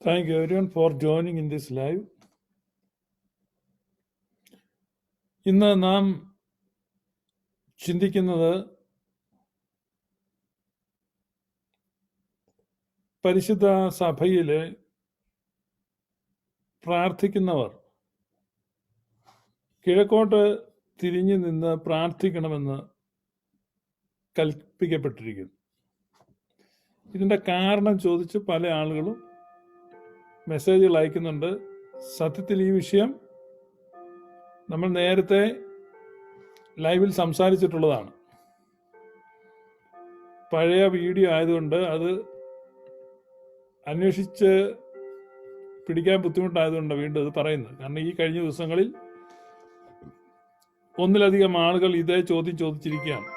Thank you everyone for joining in this live. ഇന്ന് നാം ചിന്തിക്കുന്നത് പരിശുദ്ധ സഭയിൽ പ്രാർത്ഥിക്കുന്നവർ കിഴക്കോട്ട് തിരിഞ്ഞു നിന്ന് പ്രാർത്ഥിക്കണമെന്ന് കൽപ്പിക്കപ്പെട്ടിരിക്കുന്നു ഇതിന്റെ കാരണം ചോദിച്ച് പല ആളുകളും മെസ്സേജുകൾ അയക്കുന്നുണ്ട് സത്യത്തിൽ ഈ വിഷയം നമ്മൾ നേരത്തെ ലൈവിൽ സംസാരിച്ചിട്ടുള്ളതാണ്. പഴയ വീഡിയോ ആയതുകൊണ്ട് അത് അന്വേഷിച്ച് പിടിക്കാൻ ബുദ്ധിമുട്ടായതുകൊണ്ട് വീണ്ടും അത് പറയുന്നത്. കാരണം ഈ കഴിഞ്ഞ ദിവസങ്ങളിൽ ഒന്നിലധികം ആളുകൾ ഇതേ ചോദ്യം ചോദിച്ചിരിക്കുകയാണ്.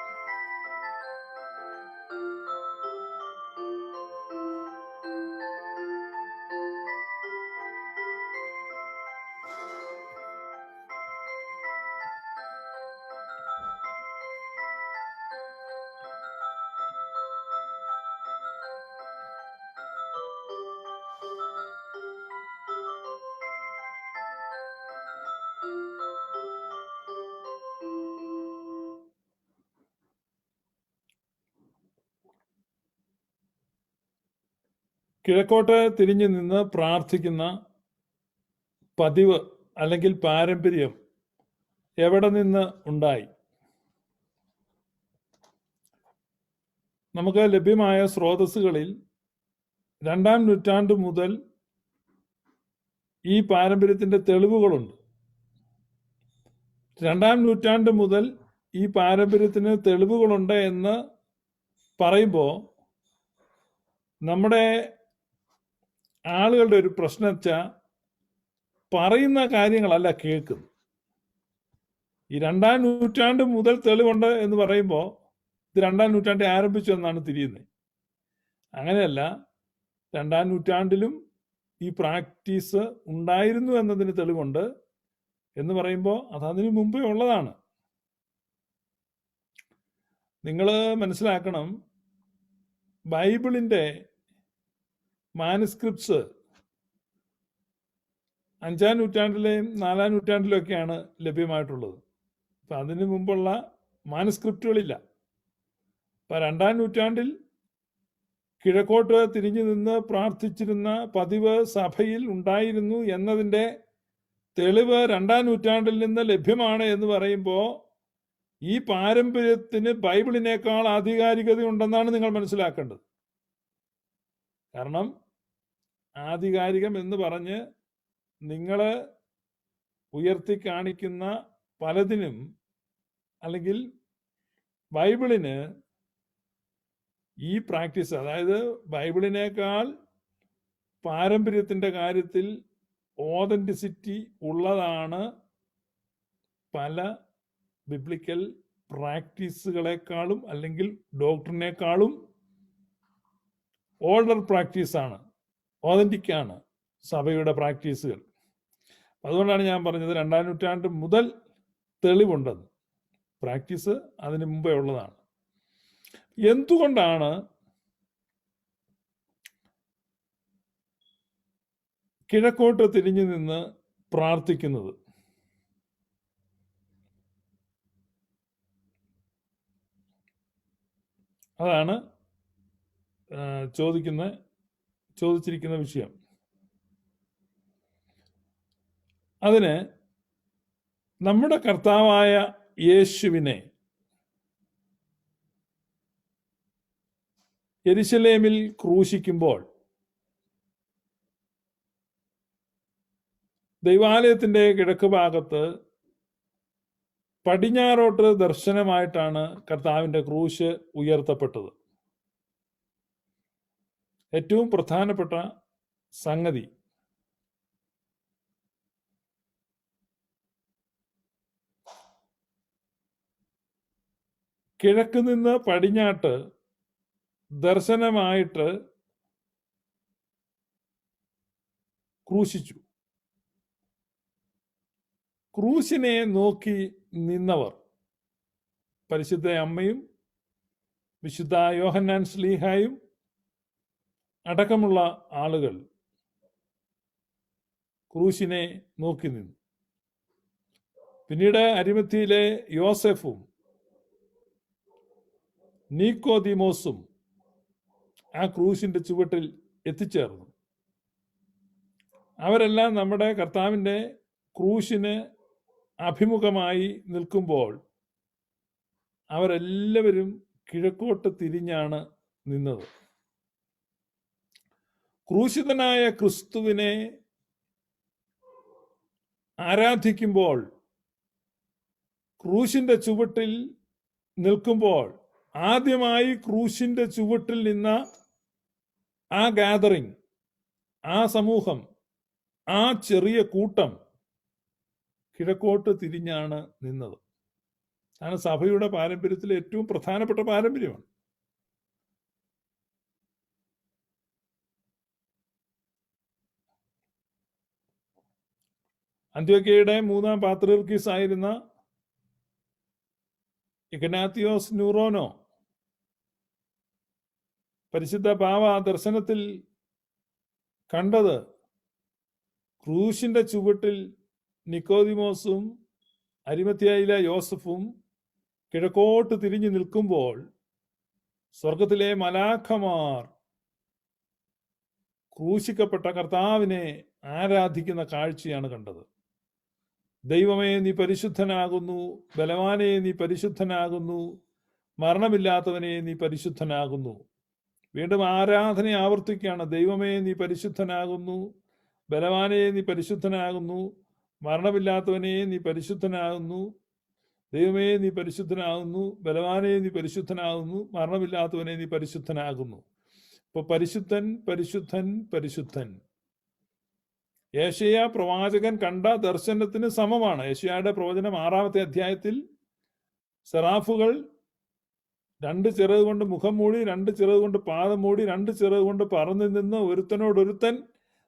കിഴക്കോട്ട് തിരിഞ്ഞു നിന്ന് പ്രാർത്ഥിക്കുന്ന പതിവ് അല്ലെങ്കിൽ പാരമ്പര്യം എവിടെ നിന്ന് ഉണ്ടായി? നമുക്ക് ലഭ്യമായ സ്രോതസ്സുകളിൽ രണ്ടാം നൂറ്റാണ്ട് മുതൽ ഈ പാരമ്പര്യത്തിന്റെ തെളിവുകളുണ്ട്. രണ്ടാം നൂറ്റാണ്ട് മുതൽ ഈ പാരമ്പര്യത്തിന് തെളിവുകളുണ്ട് എന്ന് പറയുമ്പോൾ നമ്മുടെ ആളുകളുടെ ഒരു പ്രശ്നം വെച്ചാൽ പറയുന്ന കാര്യങ്ങളല്ല കേൾക്കുന്നത്. ഈ രണ്ടാം നൂറ്റാണ്ട് മുതൽ തെളിവുണ്ട് എന്ന് പറയുമ്പോൾ ഇത് രണ്ടാം നൂറ്റാണ്ടിൽ ആരംഭിച്ചു എന്നാണ് തിരിയുന്നത് അങ്ങനെയല്ല രണ്ടാം നൂറ്റാണ്ടിലും ഈ പ്രാക്ടീസ് ഉണ്ടായിരുന്നു എന്നതിന് തെളിവുണ്ട് എന്ന് പറയുമ്പോൾ അത് അതിന് മുമ്പേ ഉള്ളതാണ്. നിങ്ങൾ മനസ്സിലാക്കണം ബൈബിളിന്റെ മാനുസ്ക്രിപ്റ്റ്സ് അഞ്ചാം നൂറ്റാണ്ടിലെയും നാലാം നൂറ്റാണ്ടിലും ഒക്കെയാണ് ലഭ്യമായിട്ടുള്ളത്. അപ്പം അതിന് മുമ്പുള്ള മാനുസ്ക്രിപ്റ്റുകളില്ല അപ്പം രണ്ടാം നൂറ്റാണ്ടിൽ കിഴക്കോട്ട് തിരിഞ്ഞു നിന്ന് പ്രാർത്ഥിച്ചിരുന്ന പതിവ് സഭയിൽ ഉണ്ടായിരുന്നു എന്നതിന്റെ തെളിവ് രണ്ടാം നൂറ്റാണ്ടിൽ നിന്ന് ലഭ്യമാണ് എന്ന് പറയുമ്പോൾ ഈ പാരമ്പര്യത്തിന് ബൈബിളിനേക്കാൾ ആധികാരികത ഉണ്ടെന്നാണ് നിങ്ങൾ മനസ്സിലാക്കേണ്ടത്. കാരണം ആധികാരികം എന്ന് പറഞ്ഞ് നിങ്ങൾ ഉയർത്തി കാണിക്കുന്ന പലതിനും അല്ലെങ്കിൽ ബൈബിളിന് ഈ പ്രാക്ടീസ് അതായത് ബൈബിളിനേക്കാൾ പാരമ്പര്യത്തിന്റെ കാര്യത്തിൽ ഓതന്റിസിറ്റി ഉള്ളതാണ് പല ബിബ്ലിക്കൽ പ്രാക്ടീസുകളെക്കാളും അല്ലെങ്കിൽ ഡോക്ടറിനേക്കാളും ഓൾഡർ പ്രാക്ടീസാണ്. ഓതന്റിക് ആണ് സഭയുടെ പ്രാക്ടീസുകൾ. അതുകൊണ്ടാണ് ഞാൻ പറഞ്ഞത് രണ്ടാം നൂറ്റാണ്ട് മുതൽ തെളിവുണ്ടെന്ന് പ്രാക്ടീസ് അതിന് മുമ്പേ ഉള്ളതാണ്. എന്തുകൊണ്ടാണ് കിഴക്കോട്ട് തിരിഞ്ഞു നിന്ന് പ്രാർത്ഥിക്കുന്നത്? അതാണ് ചോദിക്കുന്ന ചോദിച്ചിരിക്കുന്ന വിഷയം. അതിന് നമ്മുടെ കർത്താവായ യേശുവിനെ എരിശലേമിൽ ക്രൂശിക്കുമ്പോൾ ദൈവാലയത്തിന്റെ കിഴക്ക് ഭാഗത്ത് പടിഞ്ഞാറോട്ട് ദർശനമായിട്ടാണ് കർത്താവിന്റെ ക്രൂശ് ഉയർത്തപ്പെട്ടത്. ഏറ്റവും പ്രധാനപ്പെട്ട സംഗതി. കിഴക്ക് നിന്ന് പടിഞ്ഞാട്ട് ദർശനമായിട്ട് ക്രൂശിച്ചു. ക്രൂശിനെ നോക്കി നിന്നവർ പരിശുദ്ധ അമ്മയും വിശുദ്ധ യോഹന്നാൻ സ്ലീഹായും അടക്കമുള്ള ആളുകൾ ക്രൂശിനെ നോക്കി നിന്നു. പിന്നീട് അരിമത്തിയിലെ യോസെഫും നീക്കോദിമോസും ആ ക്രൂശിന്റെ ചുവട്ടിൽ എത്തിച്ചേർന്നു. അവരെല്ലാം നമ്മുടെ കർത്താവിന്റെ ക്രൂശിന് അഭിമുഖമായി നിൽക്കുമ്പോൾ അവരെല്ലാവരും കിഴക്കോട്ട് തിരിഞ്ഞാണ് നിന്നത്. ക്രൂശിതനായ ക്രിസ്തുവിനെ ആരാധിക്കുമ്പോൾ ക്രൂശിന്റെ ചുവട്ടിൽ നിൽക്കുമ്പോൾ ആദ്യമായി ക്രൂശിന്റെ ചുവട്ടിൽ നിന്ന ആ ഗാദറിംഗ് ആ സമൂഹം ആ ചെറിയ കൂട്ടം കിഴക്കോട്ട് തിരിഞ്ഞാണ് നിന്നത്. അതാണ് സഭയുടെ പാരമ്പര്യത്തിലെ ഏറ്റവും പ്രധാനപ്പെട്ട പാരമ്പര്യമാണ്. അന്ത്യോക്കയുടെ മൂന്നാം പാത്രീർക്കീസ് ആയിരുന്ന ഇഗ്നാത്തിയോസ് ന്യൂറോനോ പരിശുദ്ധ പാവ ദർശനത്തിൽ കണ്ടത് ക്രൂശിന്റെ ചുവട്ടിൽ നിക്കോദിമോസും അരിമത്യായിലെ യോസഫും കിഴക്കോട്ട് തിരിഞ്ഞു നിൽക്കുമ്പോൾ സ്വർഗത്തിലെ മലാഖമാർ ക്രൂശിക്കപ്പെട്ട കർത്താവിനെ ആരാധിക്കുന്ന കാഴ്ചയാണ് കണ്ടത്. ദൈവമേ നീ പരിശുദ്ധനാകുന്നു. ബലവാനെ നീ പരിശുദ്ധനാകുന്നു. മരണമില്ലാത്തവനെ നീ പരിശുദ്ധനാകുന്നു. വീണ്ടും ആരാധന ആവർത്തിക്കുകയാണ്. ദൈവമേ നീ പരിശുദ്ധനാകുന്നു. ബലവാനെ നീ പരിശുദ്ധനാകുന്നു. മരണമില്ലാത്തവനെ നീ പരിശുദ്ധനാകുന്നു. ദൈവമേ നീ പരിശുദ്ധനാകുന്നു. ബലവാനെ നീ പരിശുദ്ധനാകുന്നു. മരണമില്ലാത്തവനെ നീ പരിശുദ്ധനാകുന്നു. ഇപ്പൊ പരിശുദ്ധൻ പരിശുദ്ധൻ പരിശുദ്ധൻ. ഏഷ്യ പ്രവാചകൻ കണ്ട ദർശനത്തിന് സമമാണ്. ഏഷ്യയുടെ പ്രവചനം ആറാമത്തെ അധ്യായത്തിൽ സെറാഫുകൾ രണ്ട് ചിറക് കൊണ്ട് മുഖം മൂടി രണ്ട് ചിറക് കൊണ്ട് പാദം മൂടി രണ്ട് ചിറക് കൊണ്ട് പറന്നു നിന്ന് ഒരുത്തനോടൊരുത്തൻ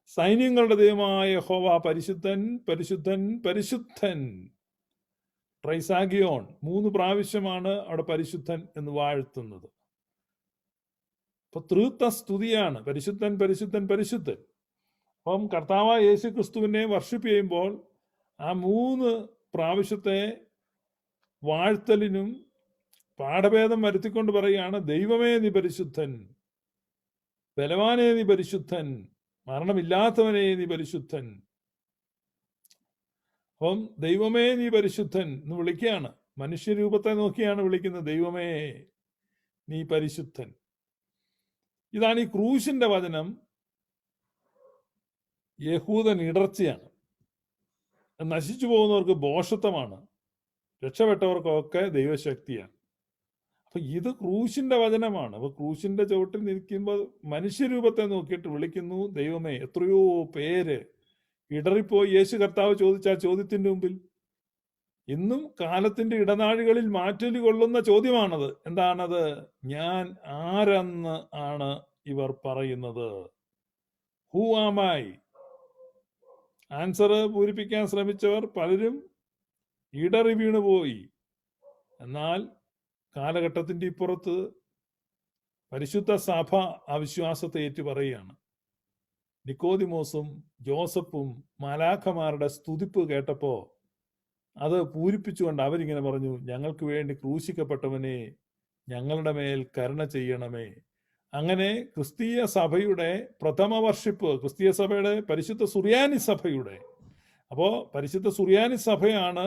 സൈന്യങ്ങളുടെ ദൈവമായ ഹോവ പരിശുദ്ധൻ പരിശുദ്ധൻ പരിശുദ്ധൻ. ട്രൈസാഗിയോൺ മൂന്ന് പ്രാവശ്യമാണ് അവിടെ പരിശുദ്ധൻ എന്ന് വാഴ്ത്തുന്നത്. അപ്പൊ തൃത്ത സ്തുതിയാണ് പരിശുദ്ധൻ പരിശുദ്ധൻ പരിശുദ്ധൻ. അപ്പം കർത്താവ് യേശു ക്രിസ്തുവിനെ വർഷിപ്പ് ചെയ്യുമ്പോൾ ആ മൂന്ന് പ്രാവശ്യത്തെ വാഴ്ത്തലിനും പാഠഭേദം വരുത്തിക്കൊണ്ട് പറയുകയാണ് ദൈവമേ നീ പരിശുദ്ധൻ ബലവാനേ നീ പരിശുദ്ധൻ മരണമില്ലാത്തവനെ നീ പരിശുദ്ധൻ. അപ്പം ദൈവമേ നീ പരിശുദ്ധൻ എന്ന് വിളിക്കുകയാണ്. മനുഷ്യരൂപത്തെ നോക്കിയാണ് വിളിക്കുന്നത് ദൈവമേ നീ പരിശുദ്ധൻ. ഇതാണ് ഈ ക്രൂശിന്റെ വചനം. യഹൂദൻ ഇടർച്ചയാണ്. നശിച്ചു പോകുന്നവർക്ക് ബോഷത്വമാണ് രക്ഷപ്പെട്ടവർക്കൊക്കെ ദൈവശക്തിയാണ്. അപ്പൊ ഇത് ക്രൂശിന്റെ വചനമാണ്. അപ്പൊ ക്രൂശിന്റെ ചുവട്ടിൽ നിൽക്കുമ്പോൾ മനുഷ്യരൂപത്തെ നോക്കിയിട്ട് വിളിക്കുന്നു ദൈവമേ എത്രയോ പേര് ഇടറിപ്പോയി. യേശു കർത്താവ് ചോദിച്ച ആ ചോദ്യത്തിന്റെ മുമ്പിൽ ഇന്നും കാലത്തിന്റെ ഇടനാഴികളിൽ മാറ്റൊലി കൊള്ളുന്ന ചോദ്യമാണത്. എന്താണത്? ഞാൻ ആരെന്ന് ആണ് ഇവർ പറയുന്നത്. ഹൂ ആമായി ആൻസർ പൂരിപ്പിക്കാൻ ശ്രമിച്ചവർ പലരും ഇടറി വീണുപോയി എന്നാൽ കാലഘട്ടത്തിന്റെ ഇപ്പുറത്ത് പരിശുദ്ധ സഭ അവിശ്വാസത്തെ വിശ്വാസത്തെ ഏറ്റുപറയുകയാണ് ജോസഫും മാലാഖമാരുടെ സ്തുതിപ്പ് കേട്ടപ്പോ അത് പൂരിപ്പിച്ചുകൊണ്ട് അവരിങ്ങനെ പറഞ്ഞു ഞങ്ങൾക്ക് വേണ്ടി ക്രൂശിക്കപ്പെട്ടവനെ ഞങ്ങളുടെ മേൽ കരുണ ചെയ്യണമേ അങ്ങനെ ക്രിസ്തീയ സഭയുടെ പ്രഥമ വർഷിപ്പ് ക്രിസ്തീയ സഭയുടെ പരിശുദ്ധ സുറിയാനി സഭയുടെ. അപ്പോൾ പരിശുദ്ധ സുറിയാനി സഭയാണ്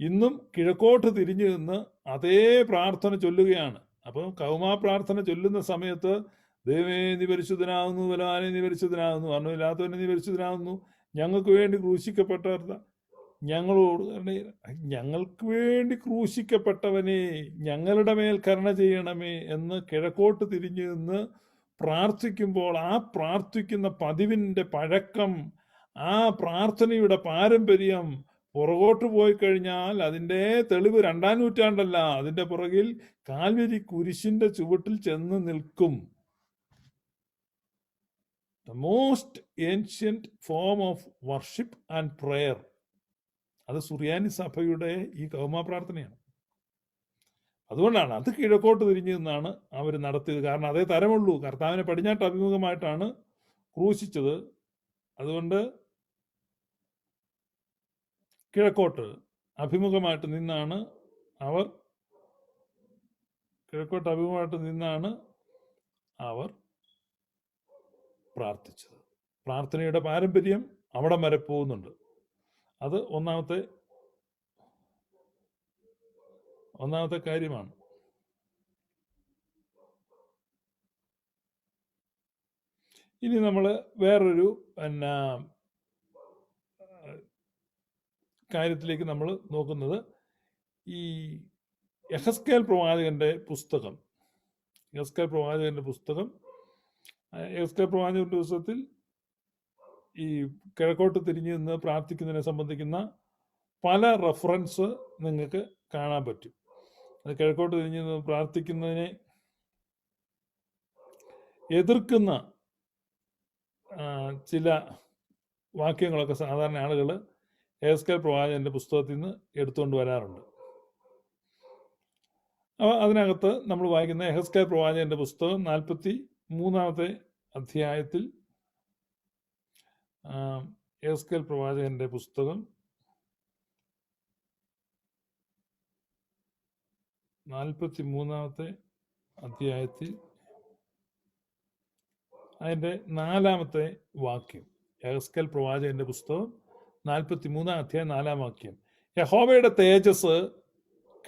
ഇന്നും കിഴക്കോട്ട് തിരിഞ്ഞു നിന്ന് അതേ പ്രാർത്ഥന ചൊല്ലുകയാണ്. അപ്പോൾ കൗമാ പ്രാർത്ഥന ചൊല്ലുന്ന സമയത്ത് ദൈവമേ നീ പരിശുദ്ധനാകുന്നു ബലവാനെ നീ പരിശുദ്ധനാകുന്നു മരണമില്ലാത്തവനെ നീ പരിശുദ്ധനാകുന്നു ഞങ്ങൾക്ക് വേണ്ടി ക്രൂശിക്കപ്പെട്ടവർ ഞങ്ങളോട് ഞങ്ങൾക്ക് വേണ്ടി ക്രൂശിക്കപ്പെട്ടവനെ ഞങ്ങളുടെ മേൽ കരുണ ചെയ്യണമേ എന്ന് കിഴക്കോട്ട് തിരിഞ്ഞു നിന്ന് പ്രാർത്ഥിക്കുമ്പോൾ ആ പ്രാർത്ഥിക്കുന്ന പതിവിന്റെ പഴക്കം ആ പ്രാർത്ഥനയുടെ പാരമ്പര്യം പുറകോട്ട് പോയി കഴിഞ്ഞാൽ അതിന്റെ തെളിവ് രണ്ടാം നൂറ്റാണ്ടല്ല. അതിന്റെ പുറകിൽ കാൽവരി കുരിശിന്റെ ചുവട്ടിൽ ചെന്ന് നിൽക്കും. The most ancient form of worship and prayer അത് സുറിയാനി സഭയുടെ ഈ കൗമാ പ്രാർത്ഥനയാണ് അതുകൊണ്ടാണ് അത് കിഴക്കോട്ട് തിരിഞ്ഞു നിന്നാണ് അവർ നടത്തിയത്. കാരണം അതേ തരമുള്ളൂ. കർത്താവിനെ പടിഞ്ഞാട്ട് അഭിമുഖമായിട്ടാണ് ക്രൂശിച്ചത്. അതുകൊണ്ട് കിഴക്കോട്ട് അഭിമുഖമായിട്ട് നിന്നാണ് അവർ കിഴക്കോട്ട് അഭിമുഖമായിട്ട് നിന്നാണ് അവർ പ്രാർത്ഥിച്ചത്. പ്രാർത്ഥനയുടെ പാരമ്പര്യം അവിടം വരെ പോകുന്നുണ്ട്. അത് ഒന്നാമത്തെ ഒന്നാമത്തെ കാര്യമാണ്. ഇനി നമ്മൾ വേറൊരു പിന്നെ കാര്യത്തിലേക്ക് നമ്മൾ നോക്കുന്നത് ഈ യഹസ്കേൽ പ്രവാചകന്റെ പുസ്തകം. യഹസ്കേൽ പ്രവാചകന്റെ പുസ്തകം. യഹസ്കേൽ പ്രവാചകന്റെ പുസ്തകത്തിൽ ഈ കിഴക്കോട്ട് തിരിഞ്ഞു നിന്ന് പ്രാർത്ഥിക്കുന്നതിനെ സംബന്ധിക്കുന്ന പല റെഫറൻസ് നിങ്ങൾക്ക് കാണാൻ പറ്റും. അത് കിഴക്കോട്ട് തിരിഞ്ഞു നിന്ന് പ്രാർത്ഥിക്കുന്നതിനെ എതിർക്കുന്ന ചില വാക്യങ്ങളൊക്കെ സാധാരണ ആളുകൾ എസ്കൽ പ്രവാചകന്റെ പുസ്തകത്തിൽ നിന്ന് എടുത്തുകൊണ്ട് വരാറുണ്ട്. അപ്പോൾ അതിനകത്ത് നമ്മൾ വായിക്കുന്ന എഹസ്കൽ പ്രവാചകന്റെ പുസ്തകം നാൽപ്പത്തി മൂന്നാമത്തെ അധ്യായത്തിൽ എഹസ്കൽ പ്രവാചകന്റെ പുസ്തകം നാൽപ്പത്തി മൂന്നാമത്തെ അധ്യായത്തിൽ അതിന്റെ നാലാമത്തെ വാക്യം. യഹസ്കൽ പ്രവാചകന്റെ പുസ്തകം നാൽപ്പത്തി മൂന്നാം അധ്യായം നാലാം വാക്യം. യഹോബയുടെ തേജസ്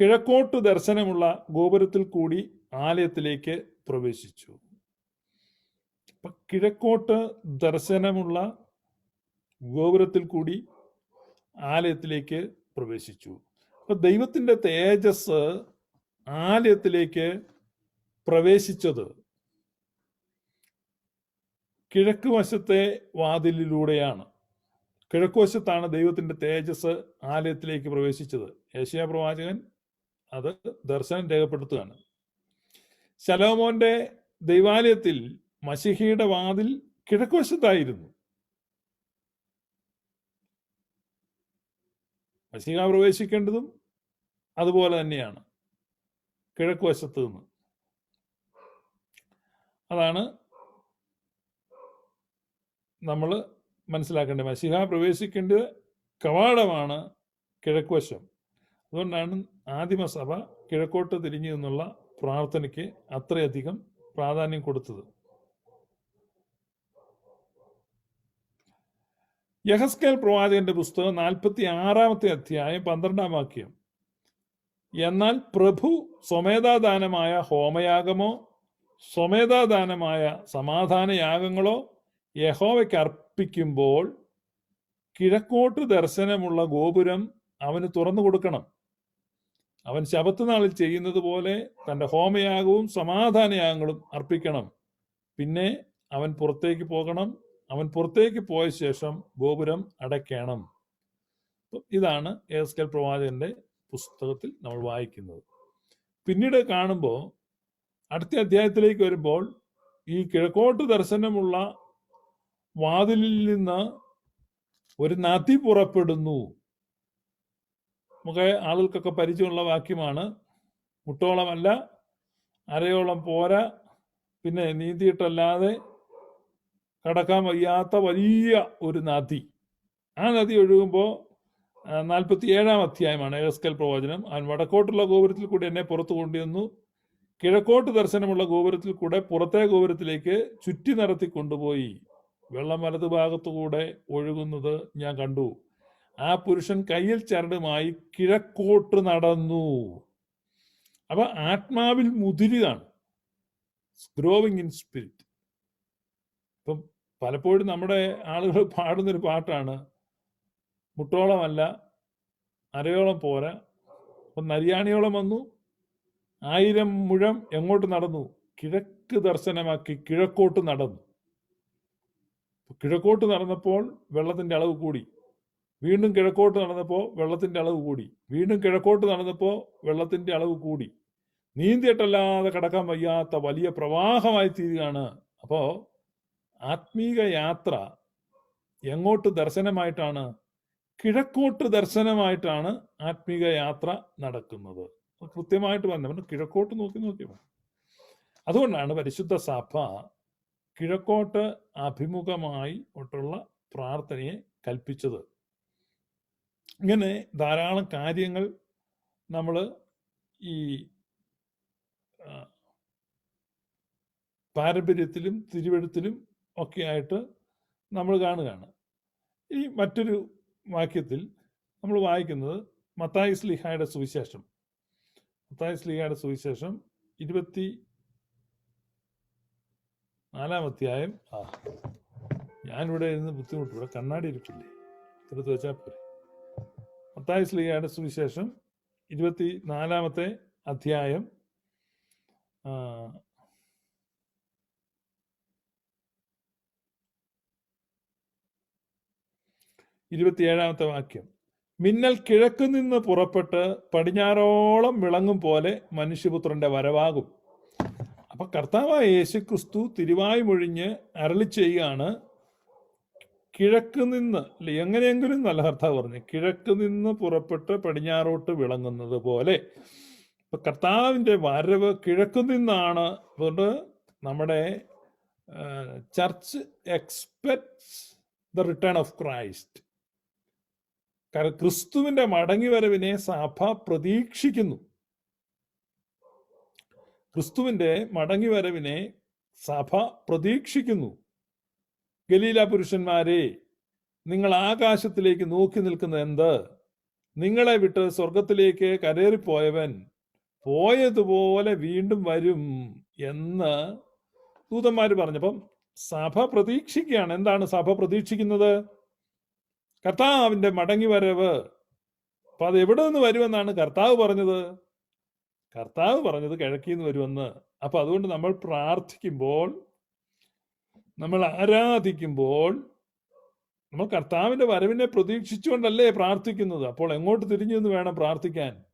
കിഴക്കോട്ട് ദർശനമുള്ള ഗോപുരത്തിൽ കൂടി ആലയത്തിലേക്ക് പ്രവേശിച്ചു. കിഴക്കോട്ട് ദർശനമുള്ള ഗോപുരത്തിൽ കൂടി ആലയത്തിലേക്ക് പ്രവേശിച്ചു. അപ്പൊ ദൈവത്തിന്റെ തേജസ് ആലയത്തിലേക്ക് പ്രവേശിച്ചത് കിഴക്ക് വശത്തെ വാതിലിലൂടെയാണ്. കിഴക്ക് വശത്താണ് ദൈവത്തിന്റെ തേജസ് ആലയത്തിലേക്ക് പ്രവേശിച്ചത്. ഏഷ്യ പ്രവാചകൻ അത് ദർശനം രേഖപ്പെടുത്തുകയാണ്. ശലോമോന്റെ ദൈവാലയത്തിൽ മഷിഹിയുടെ വാതിൽ കിഴക്ക് മഷിഹ പ്രവേശിക്കേണ്ടതും അതുപോലെ തന്നെയാണ്. കിഴക്ക് വശത്ത് നിന്ന്. അതാണ് നമ്മൾ മനസ്സിലാക്കേണ്ടത്. മസിഹ പ്രവേശിക്കേണ്ട കവാടമാണ് കിഴക്കുവശം അതുകൊണ്ടാണ് ആദിമസഭ കിഴക്കോട്ട് തിരിഞ്ഞു നിന്നുള്ള പ്രാർത്ഥനയ്ക്ക് അത്രയധികം പ്രാധാന്യം കൊടുത്തത്. യഹസ്കേൽ പ്രവാചകന്റെ പുസ്തകം നാൽപ്പത്തി ആറാമത്തെ അധ്യായം പന്ത്രണ്ടാം വാക്യം. എന്നാൽ പ്രഭു സ്വമേധാദാനമായ ഹോമയാഗമോ സ്വമേധാദാനമായ സമാധാന യാഗങ്ങളോ യഹോവയ്ക്ക് അർപ്പിക്കുമ്പോൾ കിഴക്കോട്ട് ദർശനമുള്ള ഗോപുരം അവന് തുറന്നു കൊടുക്കണം. അവൻ ശബത്ത് നാളിൽ ചെയ്യുന്നത് പോലെ തന്റെ ഹോമയാഗവും സമാധാനയാഗങ്ങളും അർപ്പിക്കണം. പിന്നെ അവൻ പുറത്തേക്ക് പോകണം. അവൻ പുറത്തേക്ക് പോയ ശേഷം ഗോപുരം അടയ്ക്കണം. ഇതാണ് ഏസ്കൽ പ്രവാചകന്റെ പുസ്തകത്തിൽ നമ്മൾ വായിക്കുന്നത്. പിന്നീട് കാണുമ്പോൾ അടുത്ത അധ്യായത്തിലേക്ക് വരുമ്പോൾ ഈ കിഴക്കോട്ട് ദർശനമുള്ള വാതിലിൽ നിന്ന് ഒരു നദി പുറപ്പെടുന്നു. നമുക്ക് ആളുകൾക്കൊക്കെ പരിചയമുള്ള വാക്യമാണ് മുട്ടോളമല്ല അരയോളം പോരാ പിന്നെ നീന്തിയിട്ടല്ലാതെ കടക്കാൻ വയ്യാത്ത വലിയ ഒരു നദി. ആ നദി ഒഴുകുമ്പോൾ നാൽപ്പത്തി ഏഴാം അധ്യായമാണ് ഏസ്കൽ പ്രവചനം. അവൻ വടക്കോട്ടുള്ള ഗോപുരത്തിൽ കൂടി എന്നെ പുറത്തു കൊണ്ടുവന്നു. കിഴക്കോട്ട് ദർശനമുള്ള ഗോപുരത്തിൽ കൂടെ പുറത്തെ ഗോപുരത്തിലേക്ക് ചുറ്റി നടത്തി കൊണ്ടുപോയി. വെള്ളം വലതു ഭാഗത്തുകൂടെ ഒഴുകുന്നത് ഞാൻ കണ്ടു. ആ പുരുഷൻ കയ്യിൽ ചരടുമായി കിഴക്കോട്ട് നടന്നു. അപ്പൊ ആത്മാവിൽ മുതിരുകയാണ്. ഗ്രോവിങ് ഇൻ സ്പിരിറ്റ് പലപ്പോഴും നമ്മുടെ ആളുകൾ പാടുന്നൊരു പാട്ടാണ് മുട്ടോളമല്ല അരയോളം പോരാ അപ്പം നരിയാണിയോളം വന്നു ആയിരം മുഴം എങ്ങോട്ട് നടന്നു കിഴക്ക് ദർശനമാക്കി കിഴക്കോട്ട് നടന്നു. കിഴക്കോട്ട് നടന്നപ്പോൾ വെള്ളത്തിന്റെ അളവ് കൂടി വീണ്ടും കിഴക്കോട്ട് നടന്നപ്പോൾ വെള്ളത്തിന്റെ അളവ് കൂടി വീണ്ടും കിഴക്കോട്ട് നടന്നപ്പോൾ വെള്ളത്തിന്റെ അളവ് കൂടി. നീന്തിയിട്ടല്ലാതെ കടക്കാൻ വയ്യാത്ത വലിയ പ്രവാഹമായി തീരുകയാണ് അപ്പോ ആത്മീക യാത്ര എങ്ങോട്ട് ദർശനമായിട്ടാണ് കിഴക്കോട്ട് ദർശനമായിട്ടാണ് ആത്മീക യാത്ര നടക്കുന്നത്. കൃത്യമായിട്ട് പറഞ്ഞു കിഴക്കോട്ട് നോക്കി നോക്കി അതുകൊണ്ടാണ് പരിശുദ്ധ സഭ കിഴക്കോട്ട് അഭിമുഖമായി ഒട്ടുള്ള പ്രാർത്ഥനയെ കൽപ്പിച്ചത്. ഇങ്ങനെ ധാരാളം കാര്യങ്ങൾ നമ്മൾ ഈ പാരമ്പര്യത്തിലും തിരുവെഴുത്തിലും ഒക്കെ ആയിട്ട് നമ്മൾ കാണുകയാണ്. ഈ മറ്റൊരു വാക്യത്തിൽ നമ്മൾ വായിക്കുന്നത് മത്തായി സ്ലിഹായുടെ സുവിശേഷം. മത്തായി സ്ലിഹായുടെ സുവിശേഷം ഇരുപത്തി നാലാം അധ്യായം. ആ ഞാനിവിടെ ഇരുന്ന് ബുദ്ധിമുട്ട് ഇവിടെ കണ്ണാടി ഇരിപ്പില്ലേ? എടുത്ത് വെച്ചാൽ പോരെ. മത്തായി സ്ലിഹായുടെ സുവിശേഷം ഇരുപത്തി നാലാമത്തെ അധ്യായം. ഇരുപത്തിയേഴാമത്തെ വാക്യം. മിന്നൽ കിഴക്ക് നിന്ന് പുറപ്പെട്ട് പടിഞ്ഞാറോളം വിളങ്ങും പോലെ മനുഷ്യപുത്രന്റെ വരവാകും. അപ്പൊ കർത്താവായ യേശു ക്രിസ്തു തിരുവായി മൊഴിഞ്ഞ് അരളി ചെയ്യുകയാണ്. കിഴക്ക് നിന്ന് അല്ലെ എങ്ങനെയെങ്കിലും നല്ല കർത്താവ് പറഞ്ഞു കിഴക്ക് നിന്ന് പുറപ്പെട്ട് പടിഞ്ഞാറോട്ട് വിളങ്ങുന്നത് പോലെ. ഇപ്പൊ കർത്താവിന്റെ വരവ് കിഴക്ക് നിന്നാണ്. അതുകൊണ്ട് നമ്മുടെ church expects the return of Christ. കാരണം ക്രിസ്തുവിന്റെ മടങ്ങിവരവിനെ സഭ പ്രതീക്ഷിക്കുന്നു. ക്രിസ്തുവിന്റെ മടങ്ങിവരവിനെ സഭ പ്രതീക്ഷിക്കുന്നു. ഗലീല പുരുഷന്മാരെ നിങ്ങൾ ആകാശത്തിലേക്ക് നോക്കി നിൽക്കുന്ന എന്ത്? നിങ്ങളെ വിട്ട് സ്വർഗത്തിലേക്ക് കരേറിപ്പോയവൻ പോയതുപോലെ വീണ്ടും വരും എന്ന് ദൂതന്മാർ പറഞ്ഞപ്പം സഭ പ്രതീക്ഷിക്കുകയാണ്. എന്താണ് സഭ പ്രതീക്ഷിക്കുന്നത്? കർത്താവിന്റെ മടങ്ങി വരവ്. അപ്പൊ അത് എവിടെ നിന്ന് വരുമെന്നാണ് കർത്താവ് പറഞ്ഞത്? കർത്താവ് പറഞ്ഞത് കിഴക്കിൽ നിന്ന് വരുമെന്ന്. അപ്പൊ അതുകൊണ്ട് നമ്മൾ പ്രാർത്ഥിക്കുമ്പോൾ നമ്മൾ ആരാധിക്കുമ്പോൾ നമ്മൾ കർത്താവിന്റെ വരവിനെ പ്രതീക്ഷിച്ചുകൊണ്ടല്ലേ പ്രാർത്ഥിക്കുന്നത്? അപ്പോൾ എങ്ങോട്ട് തിരിഞ്ഞു എന്ന് വേണം പ്രാർത്ഥിക്കാൻ.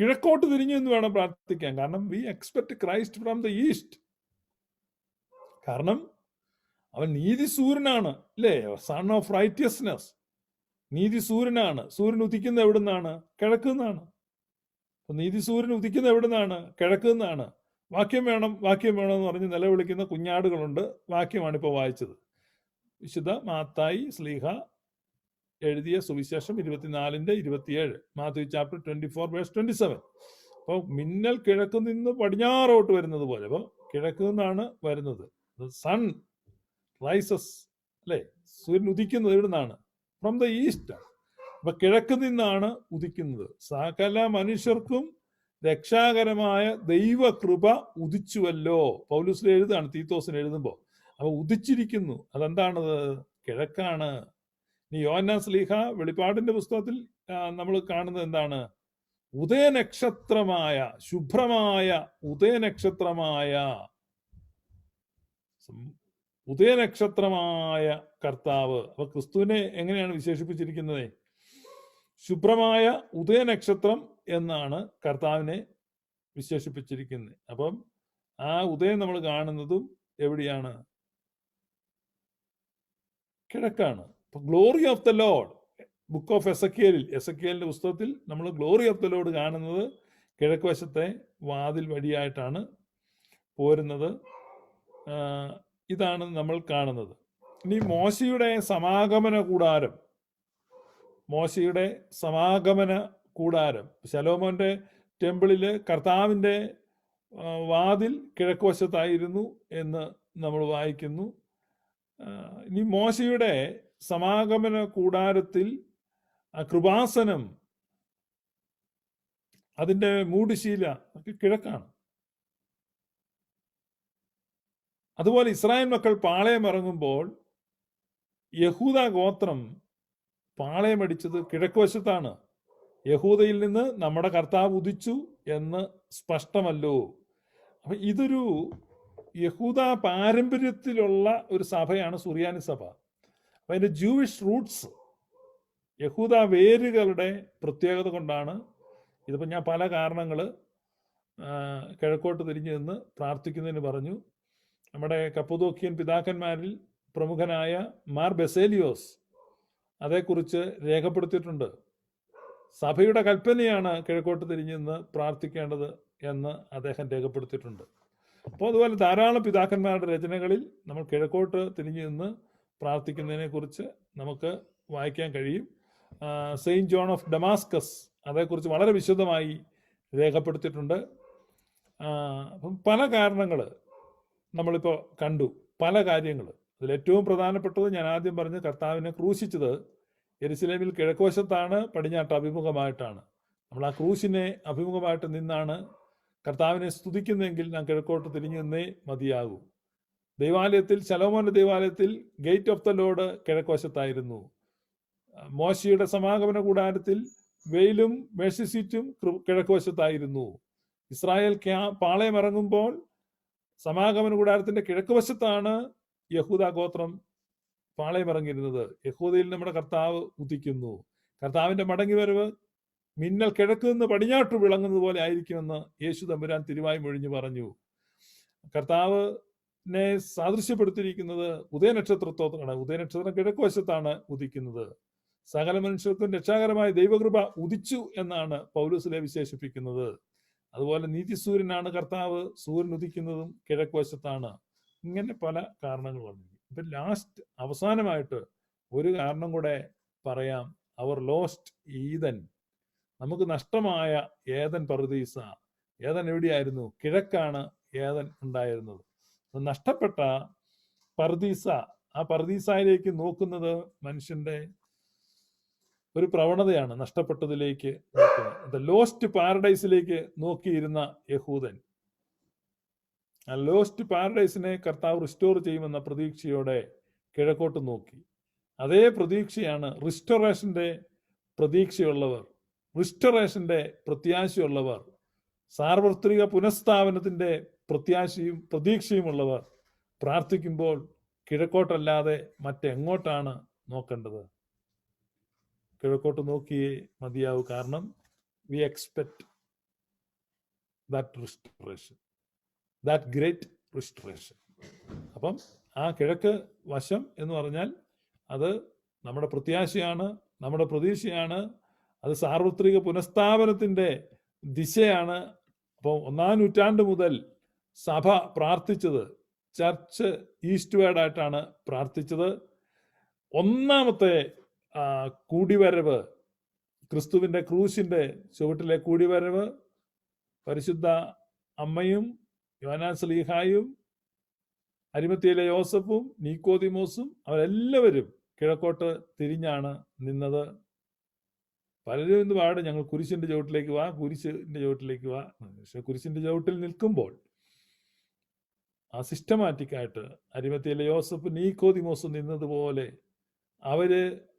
കിഴക്കോട്ട് തിരിഞ്ഞു എന്ന് വേണം പ്രാർത്ഥിക്കാൻ. കാരണം we expect Christ from the east കാരണം അവൻ നീതി സൂര്യനാണ് അല്ലേ? സൺ ഓഫ് റൈറ്റിയസ്നെസ് നീതി സൂര്യനാണ്. സൂര്യൻ ഉദിക്കുന്ന എവിടുന്നാണ്? കിഴക്ക് നിന്നാണ് നീതി സൂര്യൻ ഉദിക്കുന്ന എവിടുന്നാണ്? കിഴക്ക് നിന്നാണ് വാക്യം വേണം വാക്യം വേണം എന്ന് പറഞ്ഞ് നിലവിളിക്കുന്ന കുഞ്ഞാടുകളുണ്ട്. വാക്യമാണ് ഇപ്പോൾ വായിച്ചത്. വിശുദ്ധ മാത്തായി സ്ലീഹ എഴുതിയ സുവിശേഷം ഇരുപത്തിനാലിന്റെ ഇരുപത്തിയേഴ്. Matthew chapter twenty four verse twenty seven അപ്പോൾ മിന്നൽ കിഴക്ക് നിന്ന് പടിഞ്ഞാറോട്ട് വരുന്നത് പോലെ. അപ്പോൾ കിഴക്ക് നിന്നാണ് വരുന്നത്. സൺ റൈസസ് അല്ലേ? സൂര്യൻ ഉദിക്കുന്നത് എവിടുന്നാണ്? From the east. അപ്പൊ കിഴക്ക് നിന്നാണ് ഉദിക്കുന്നത്. സകല മനുഷ്യർക്കും രക്ഷാകരമായ ദൈവകൃപ ഉദിച്ചുവല്ലോ. പൗലൂസിൽ എഴുതാണ് തീത്തോസിന് എഴുതുമ്പോൾ അപ്പൊ ഉദിച്ചിരിക്കുന്നു. അതെന്താണത്? കിഴക്കാണ്. ഇനി യോന്നാ സ്ലീഹ വെളിപ്പാടിന്റെ പുസ്തകത്തിൽ നമ്മൾ കാണുന്നത് എന്താണ്? ഉദയനക്ഷത്രമായ ശുഭ്രമായ ഉദയനക്ഷത്രമായ ഉദയനക്ഷത്രമായ കർത്താവ്. അപ്പൊ ക്രിസ്തുവിനെ എങ്ങനെയാണ് വിശേഷിപ്പിച്ചിരിക്കുന്നത്? ശുഭ്രമായ ഉദയനക്ഷത്രം എന്നാണ് കർത്താവിനെ വിശേഷിപ്പിച്ചിരിക്കുന്നത്. അപ്പം ആ ഉദയം നമ്മൾ കാണുന്നതും എവിടെയാണ്? കിഴക്കാണ്. Glory of the Lord book of എസക്കിയലിൽ. എസക്കിയലിന്റെ പുസ്തകത്തിൽ നമ്മൾ ഗ്ലോറി ഓഫ് ദ ലോഡ് കാണുന്നത് കിഴക്ക് വശത്തെ വാതിൽ വഴിയായിട്ടാണ് പോരുന്നത്. ഇതാണ് നമ്മൾ കാണുന്നത്. ഇനി മോശയുടെ സമാഗമന കൂടാരം. മോശയുടെ സമാഗമന കൂടാരം. ശലോമോന്റെ ടെമ്പിളിൽ കർത്താവിന്റെ വാതിൽ കിഴക്കുവശത്തായിരുന്നു എന്ന് നമ്മൾ വായിക്കുന്നു. ഇനി മോശയുടെ സമാഗമന കൂടാരത്തിൽ കൃപാസനം അതിന്റെ മൂടുശീല ഒക്കെ കിഴക്കാണ്. അതുപോലെ ഇസ്രായേൽ മക്കൾ പാളയം ഇറങ്ങുമ്പോൾ യഹൂദ ഗോത്രം പാളയമടിച്ചത് കിഴക്കുവശത്താണ്. യഹൂദയിൽ നിന്ന് നമ്മുടെ കർത്താവ് ഉദിച്ചു എന്ന് സ്പഷ്ടമല്ലോ. അപ്പൊ ഇതൊരു യഹൂദ പാരമ്പര്യത്തിലുള്ള ഒരു സഭയാണ് സുറിയാനി സഭ. അപ്പൊ അതിന്റെ ജൂവിഷ് റൂട്ട്സ് യഹൂദ വേരുകളുടെ പ്രത്യേകത കൊണ്ടാണ് ഇതിപ്പോൾ ഞാൻ പല കാരണങ്ങൾ കിഴക്കോട്ട് തിരിഞ്ഞു നിന്ന് പ്രാർത്ഥിക്കുന്നതിന് പറഞ്ഞു. നമ്മുടെ കപ്പുതോക്കിയൻ പിതാക്കന്മാരിൽ പ്രമുഖനായ മാർ ബെസേലിയോസ് അതേക്കുറിച്ച് രേഖപ്പെടുത്തിയിട്ടുണ്ട്. സഭയുടെ കൽപ്പനയാണ് കിഴക്കോട്ട് തിരിഞ്ഞു നിന്ന് പ്രാർത്ഥിക്കേണ്ടത് എന്ന് അദ്ദേഹം രേഖപ്പെടുത്തിയിട്ടുണ്ട്. അപ്പോൾ അതുപോലെ ധാരാളം പിതാക്കന്മാരുടെ രചനകളിൽ നമ്മൾ കിഴക്കോട്ട് തിരിഞ്ഞു നിന്ന് പ്രാർത്ഥിക്കുന്നതിനെക്കുറിച്ച് നമുക്ക് വായിക്കാൻ കഴിയും. സെയിന്റ് ജോൺ ഓഫ് ഡമാസ്കസ് അതേക്കുറിച്ച് വളരെ വിശദമായി രേഖപ്പെടുത്തിയിട്ടുണ്ട്. അപ്പം പല കാരണങ്ങൾ നമ്മളിപ്പോൾ കണ്ടു. പല കാര്യങ്ങൾ അതിൽ ഏറ്റവും പ്രധാനപ്പെട്ടത് ഞാൻ ആദ്യം പറഞ്ഞ് കർത്താവിനെ ക്രൂശിച്ചത് എരുസലേമിൽ കിഴക്കുവശത്താണ് പടിഞ്ഞാട്ട് അഭിമുഖമായിട്ടാണ്. നമ്മൾ ആ ക്രൂശിനെ അഭിമുഖമായിട്ട് നിന്നാണ് കർത്താവിനെ സ്തുതിക്കുന്നെങ്കിൽ ഞാൻ കിഴക്കോട്ട് തിരിഞ്ഞു നിന്നേ മതിയാകൂ. ദൈവാലയത്തിൽ ശലോമോന്റെ ദൈവാലയത്തിൽ ഗേറ്റ് ഓഫ് ദ ലോഡ് കിഴക്കുവശത്തായിരുന്നു. മോശയുടെ സമാഗമന കൂടാരത്തിൽ വെയിലും മേഴ്സി സീറ്റും കിഴക്കുവശത്തായിരുന്നു. ഇസ്രായേൽ പാളയം ഇറങ്ങുമ്പോൾ സമാഗമന കൂടാരത്തിന്റെ കിഴക്കുവശത്താണ് യഹൂദ ഗോത്രം പാളയം ഇറങ്ങിയിരുന്നത് യഹൂദയിൽ നമ്മുടെ കർത്താവ് ഉദിക്കുന്നു കർത്താവിന്റെ മടങ്ങി വരവ് മിന്നൽ കിഴക്ക് നിന്ന് പടിഞ്ഞാട്ട് വിളങ്ങുന്നത് പോലെ ആയിരിക്കുമെന്ന് യേശു തമ്പുരാൻ തിരുവായി മൊഴിഞ്ഞു പറഞ്ഞു. കർത്താവിനെ സാദൃശ്യപ്പെടുത്തിയിരിക്കുന്നത് ഉദയനക്ഷത്രത്തോടാണ് ഉദയനക്ഷത്രം കിഴക്ക് വശത്താണ് ഉദിക്കുന്നത്. സകല മനുഷ്യർക്കും രക്ഷാകരമായ ദൈവകൃപ ഉദിച്ചു എന്നാണ് പൗലൂസിലെ വിശേഷിപ്പിക്കുന്നത്. അതുപോലെ നീതിസൂര്യനാണ് കർത്താവ്. സൂര്യൻ ഉദിക്കുന്നതും കിഴക്ക് വശത്താണ് ഇങ്ങനെ പല കാരണങ്ങൾ കാരണങ്ങളുണ്ട് ഇപ്പൊ ലാസ്റ്റ് അവസാനമായിട്ട് ഒരു കാരണം കൂടെ പറയാം. അവർ ലോസ്റ്റ് ഈതൻ നമുക്ക് നഷ്ടമായ ഏതൻ പർദീസ ഏതൻ എവിടെയായിരുന്നു? കിഴക്കാണ് ഏതൻ ഉണ്ടായിരുന്നത്. നഷ്ടപ്പെട്ട പർദീസ ആ പർദീസയിലേക്ക് നോക്കുന്നത് മനുഷ്യന്റെ ഒരു പ്രവണതയാണ് നഷ്ടപ്പെട്ടതിലേക്ക് ലോസ്റ്റ് പാരഡൈസിലേക്ക് നോക്കിയിരുന്ന യഹൂദൻ. ലോസ്റ്റ് പാരഡൈസിനെ കർത്താവ് റിസ്റ്റോർ ചെയ്യുമെന്ന പ്രതീക്ഷയോടെ കിഴക്കോട്ട് നോക്കി. അതേ പ്രതീക്ഷയാണ് റിസ്റ്റോറേഷന്റെ പ്രതീക്ഷയുള്ളവർ റിസ്റ്റോറേഷന്റെ പ്രത്യാശയുള്ളവർ സാർവത്രിക പുനഃസ്ഥാപനത്തിന്റെ പ്രത്യാശയും പ്രതീക്ഷയുമുള്ളവർ പ്രാർത്ഥിക്കുമ്പോൾ കിഴക്കോട്ടല്ലാതെ മറ്റെങ്ങോട്ടാണ് നോക്കേണ്ടത്? കിഴക്കോട്ട് നോക്കിയേ മതിയാവൂ. കാരണം we expect that restoration that great restoration അപ്പം ആ കിഴക്ക് വശം എന്ന് പറഞ്ഞാൽ അത് നമ്മുടെ പ്രത്യാശയാണ് നമ്മുടെ പ്രതീക്ഷയാണ് അത് സാർവത്രിക പുനഃസ്ഥാപനത്തിന്റെ ദിശയാണ്. അപ്പോൾ ഒന്നാം നൂറ്റാണ്ട് മുതൽ സഭ പ്രാർത്ഥിച്ചത് ചർച്ച് ഈസ്റ്റ് വേർഡായിട്ടാണ് പ്രാർത്ഥിച്ചത്. ഒന്നാമത്തെ കൂടിവരവ് ക്രിസ്തുവിന്റെ ക്രൂശിന്റെ ചുവട്ടിലെ കൂടിവരവ് പരിശുദ്ധ അമ്മയും യോനാൻ സ്ലീഹായും അരിമത്തിയിലെ യോസഫും നീക്കോതിമോസും അവരെല്ലാവരും കിഴക്കോട്ട് തിരിഞ്ഞാണ് നിന്നത്. പലരും ഇന്ന് പാട് ഞങ്ങൾ കുരിശിന്റെ ചുവട്ടിലേക്ക് വാ കുരിശിന്റെ ചുവട്ടിലേക്ക് വാ. പക്ഷെ കുരിശിന്റെ ചുവട്ടിൽ നിൽക്കുമ്പോൾ ആ സിസ്റ്റമാറ്റിക് ആയിട്ട് അരിമത്തിയിലെ യോസഫ് നീക്കോതിമോസും നിന്നതുപോലെ അവർ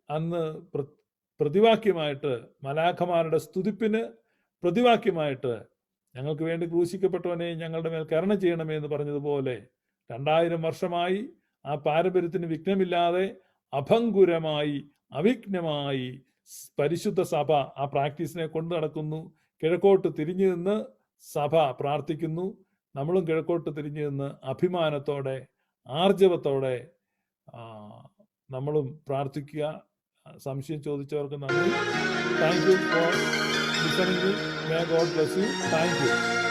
അന്ന് പ്രതിവാക്യമായിട്ട് മലാഖമാരുടെ സ്തുതിപ്പിന് പ്രതിവാക്യമായിട്ട് ഞങ്ങൾക്ക് വേണ്ടി ക്രൂശിക്കപ്പെട്ടവനെ ഞങ്ങളുടെ മേൽ കരുണ ചെയ്യണമേ എന്ന് പറഞ്ഞതുപോലെ രണ്ടായിരം വർഷമായി ആ പാരമ്പര്യത്തിന് വിഘ്നമില്ലാതെ അഭംഗുരമായി അവിഘ്നമായി പരിശുദ്ധ സഭ ആ പ്രാക്ടീസിനെ കൊണ്ടു നടക്കുന്നു. കിഴക്കോട്ട് തിരിഞ്ഞു നിന്ന് സഭ പ്രാർത്ഥിക്കുന്നു. നമ്മളും കിഴക്കോട്ട് തിരിഞ്ഞു നിന്ന് അഭിമാനത്തോടെ ആർജവത്തോടെ നമ്മളും പ്രാർത്ഥിക്കുക. സംശയം ചോദിച്ചവർക്ക് നന്ദി. Thank you for listening may God bless you thank you